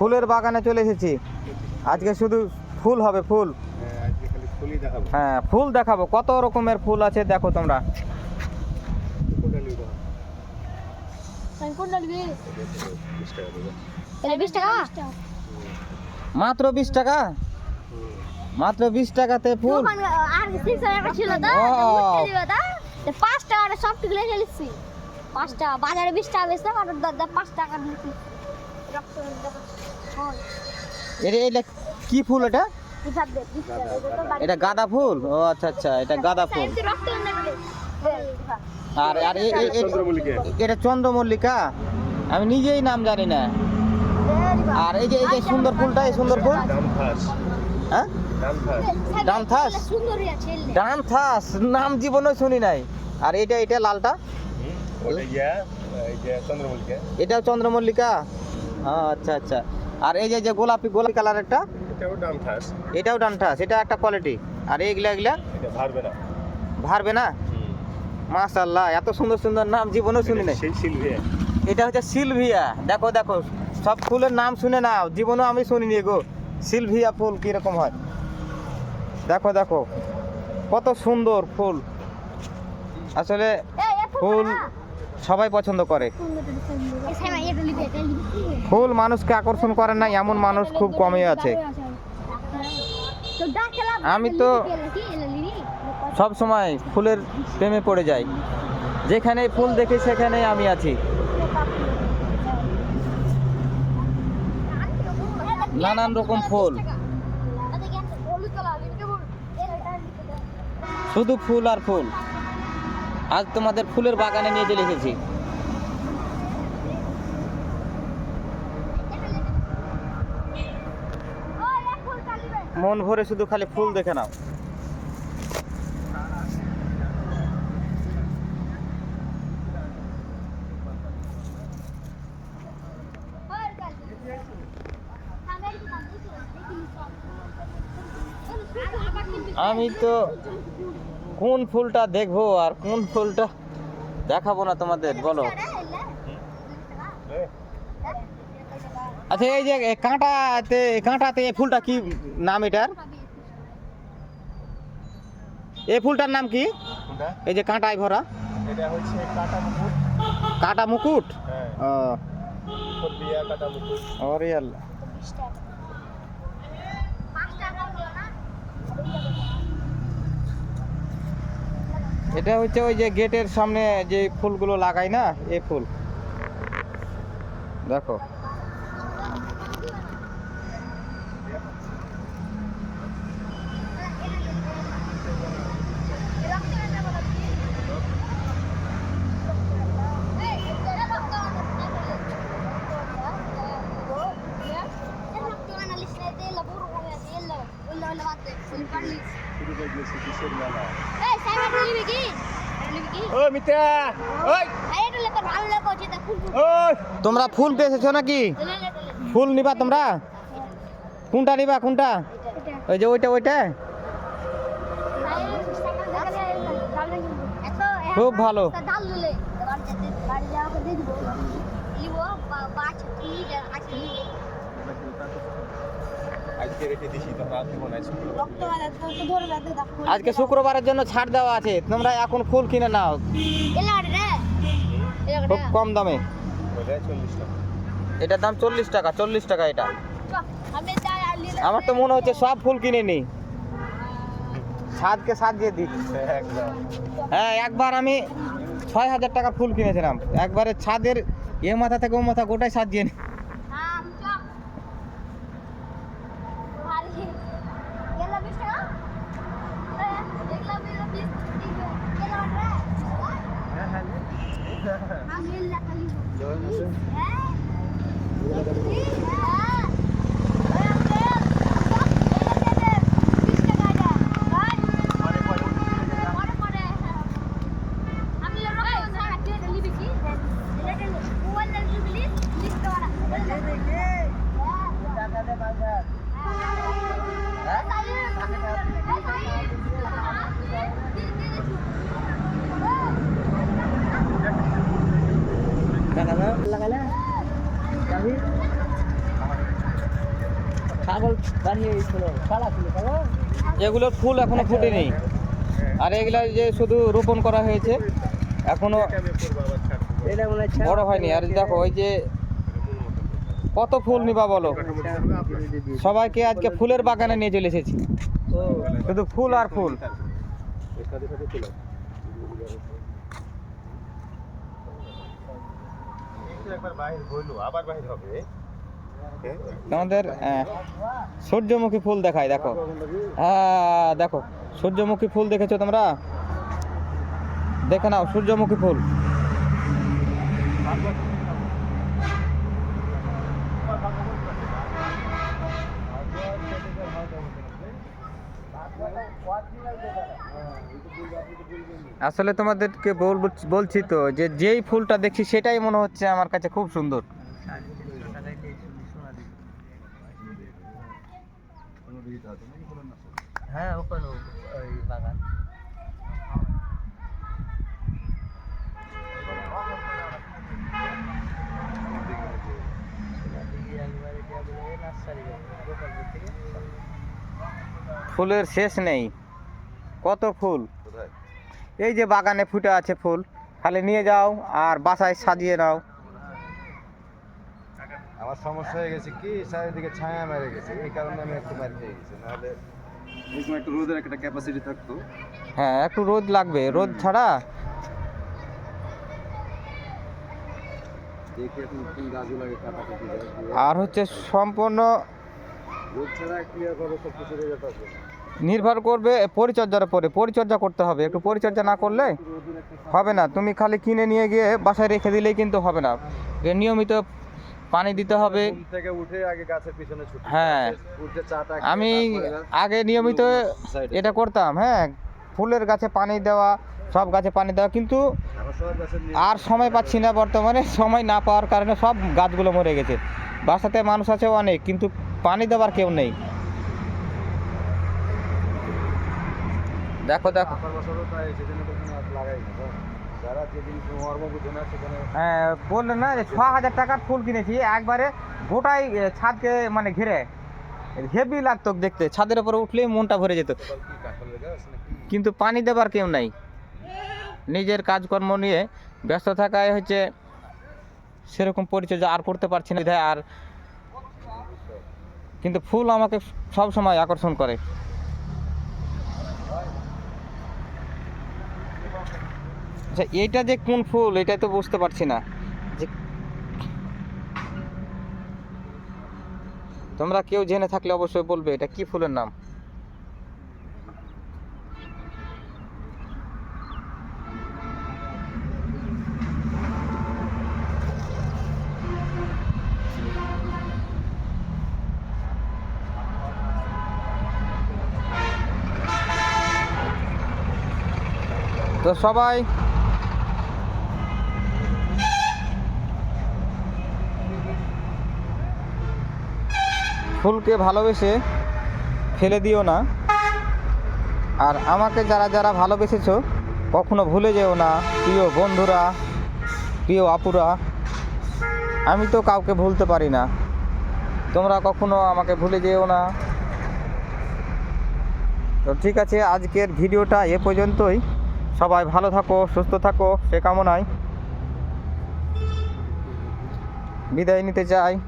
ফুলের বাগানে চলে এসেছি। আজকে শুধু ফুল হবে ফুল। হ্যাঁ, আজকে খালি ফুলই দেখাবো। হ্যাঁ ফুল দেখাবো। কত রকমের ফুল আছে দেখো তোমরা। মাত্র বিশ টাকা? মাত্র বিশ টাকাতে ফুল? ছিল পাঁচ টাকা সব টুকলে ফেলেছি পাঁচ টাকা। বাজারে বিশ টাকা বেচতাম আর পাঁচ টাকা রক্ত এটা এটা কি ফুল এটা? এটা গাঁদা ফুল? ও আচ্ছা আচ্ছা এটা গাঁদা ফুল। আর আর এটা চন্দ্রমল্লিকা? আমি নিজেই নাম জানি না। আর এই যে এই যে সুন্দর ফুলটা এই সুন্দর ফুল? হ্যাঁ? ডানথাস? ডানথাস নাম জীবনে শুনি নাই। আর এটা এটা লালটা? এটাও চন্দ্রমল্লিকা? আচ্ছা আচ্ছা। আর এই যে যে গোলাপি গোলাপি কালারেরটা এটাও দাম ফাস এটাও ডানঠাস এটা একটা কোয়ালিটি আর এইগুলা এগুলা ভারবে না। ভারবে না? মাশাল্লাহ এত সুন্দর সুন্দর নাম জীবনেও শুনি নাই। এটা হচ্ছে সিলভিয়া দেখো দেখো সব ফুলের নাম শুনে নাও জীবনেও আমি শুনিনি গো। সিলভিয়া ফুল কীরকম হয়। দেখো দেখো কত সুন্দর ফুল। আসলে ফুল সবাই পছন্দ করে। ফুল মানুষকে আকর্ষণ করে না, এমন মানুষ খুব কমই আছে। আমি তো সব সময় ফুলের প্রেমে পড়ে যাই। যেখানে ফুল দেখি সেখানে আমি আছি। নানান রকম ফুল। শুধু ফুল আর ফুল। আজ তোমাদের ফুলের বাগানে নিয়ে চলে এসেছি। মন ভরে শুধু খালি ফুল দেখে নাও। আমি তো কোন ফুলটা দেখব আর কোন ফুলটা দেখাবো না তোমাদের বলো। আচ্ছা এই যে কাঁটাতে কাঁটাতে এই ফুলটা কি নাম এটার? এই ফুলটার নাম কি? এই যে কাঁটায় ভরা। কাটা মুকুট। কাটা মুকুট? হ্যাঁ। ও। ফুলবিয়া কাটা মুকুট ওরে আল্লাহ এটা হচ্ছে ওই যে গেটের সামনে যে ফুলগুলো লাগাই না এই ফুল। দেখো। শুরু করে দিয়েছি কিসের মেলা এই সাইবার লিবি কি লিবি কি ও মিত্রা ওই আরে এটা লেখা ভালো লেখা আছে তা ফুল ফুল ওই তোমরা ফুল পেয়েছো নাকি লে লে লে ফুল নিবা তোমরা কোনটা নিবা কোনটা ওই যে ওইটা ওইটা খুব ভালো। ডাল দিলে বাড়ি যাওয়া আজকে শুক্রবারের জন্য ছাড় দেওয়া আছে তোমরা এখন ফুল কিনে নাও। এলা রে। এলা খুব কম দামে। এটার দাম চল্লিশ টাকা চল্লিশ টাকা এটা। আমার তো মনে হচ্ছে সব ফুল কিনে নি। সাতকে সাত দিয়ে দিই। হ্যাঁ একবার আমি ছয় হাজার টাকা ফুল কিনেছিলাম। একবারে ছাদের এ মাথা থেকে ও মাথা গোটাই সাজিয়ে নি আম চপ ভারী এলা বিশ টাকা এলা বিশ বিশ এলা রে আমি এলা খালি হ্যাঁ ছাগল এগুলোর ফুল এখনও ফুটেনি। আর এগুলা যে শুধু রোপণ করা হয়েছে এখনও এটা বড় হয়নি। আর দেখো ওই যে কত ফুল নিবা বলো? সবাইকে আজকে ফুলের বাগানে নিয়ে চলে এসেছি। শুধু ফুল আর ফুল। একবার বাহির হইল আবার বাহির হবে। আমাদের আহ, সূর্যমুখী ফুল দেখায় দেখো। হ্যাঁ দেখো সূর্যমুখী ফুল দেখেছ তোমরা? দেখে নাও সূর্যমুখী ফুল। আসলে তোমাদেরকে বলছি তো যে যেই ফুলটা দেখছি সেটাই মনে হচ্ছে আমার কাছে খুব সুন্দর। হ্যাঁ ওখানে ওই বাগান। ফুলের শেষ নেই। কত ফুল? এই যে বাগানে ফুটে আছে ফুল। খালি নিয়ে যাও আর বাসায় সাজিয়ে নাও। আমার সমস্যা হয়ে গেছে কি? চারিদিকে ছায়া মেরে গেছে। এই কারণে আমি একটু মার খেয়ে গেছি। নাহলে এরকম একটু রোদের একটা ক্যাপাসিটি থাকতো। হ্যাঁ একটু রোদ লাগবে। রোদ ছাড়া? আর হচ্ছে সম্পূর্ণ নির্ভর করবে পরিচর্যার উপরে। পরিচর্যা করতে হবে। একটু পরিচর্যা না করলে হবে না। তুমি খালি কিনে নিয়ে গিয়ে বাসায় রেখে দিলেই কিন্তু হবে না। নিয়মিত পানি দিতে হবে। থেকে উঠে আগে গাছের পিছনে ছুটি হ্যাঁ। আমি আগে নিয়মিত এটা করতাম হ্যাঁ। ফুলের গাছে পানি দেওয়া সব গাছে পানি দেওয়া কিন্তু আর সময় পাচ্ছি না বর্তমানে সময় না পাওয়ার কারণে সব গাছগুলো মরে গেছে। বাসাতে মানুষ আছে অনেক কিন্তু পানি দেওয়ার কেউ নেই। দেখো দেখো। যারা যে মর্ম বুঝে না সেখানে হ্যাঁ বললেন না যে ছ হাজার টাকার ফুল কিনেছি একবারে গোটাই ছাদকে মানে ঘিরে। হেভি লাগতো দেখতে ছাদের উপরে উঠলেই মনটা ভরে যেত। কিন্তু পানি দেবার কেউ নাই। নিজের কাজকর্ম নিয়ে ব্যস্ত থাকায় হচ্ছে সেরকম পরিচর্যা আর করতে পারছি না। আর কিন্তু ফুল আমাকে সব সময় আকর্ষণ করে। আচ্ছা এইটা যে কোন ফুল, এটাই তো বুঝতে পারছি না। তোমরা কেউ জেনে থাকলে অবশ্যই বলবে, এটা কি ফুলের নাম? তো সবাই ফুলকে ভালোবেসে ফেলে দিও না। আর আমাকে যারা যারা ভালোবেসেছো, কখনো ভুলে যেও না, প্রিয় বন্ধুরা, প্রিয় আপুরা। আমি তো কাউকে ভুলতে পারি না। তোমরা কখনো আমাকে ভুলে যেও না। তো ঠিক আছে, আজকের ভিডিওটা এ পর্যন্তই। সবাই ভালো থাকো, সুস্থ থাকো, সে কামনায়। বিদায় নিতে চাই।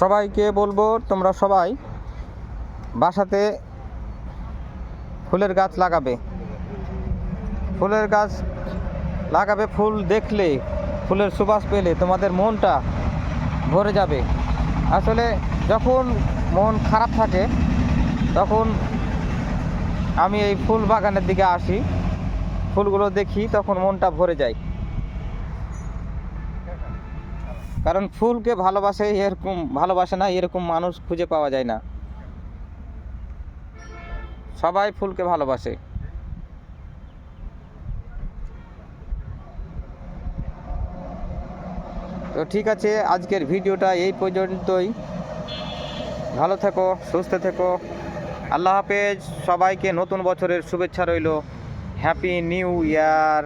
সবাইকে বলব, তোমরা সবাই বাসাতে ফুলের গাছ লাগাবে। ফুলের গাছ লাগাবে, ফুল দেখলে, ফুলের সুবাস পেলে তোমাদের মনটা ভরে যাবে। আসলে যখন মন খারাপ থাকে, তখন আমি এই ফুল বাগানের দিকে আসি। ফুলগুলো দেখি, তখন মনটা ভরে যায়। কারণ ফুলকে ভালোবাসে এরকম, ভালোবাসে না, এরকম মানুষ খুঁজে পাওয়া যায় না। সবাই ফুলকে ভালোবাসে। তো ঠিক আছে, আজকের ভিডিওটা এই পর্যন্তই। ভালো থেকো, সুস্থ থেকো। আল্লাহ হাফেজ, সবাইকে নতুন বছরের শুভেচ্ছা রইল। Happy new year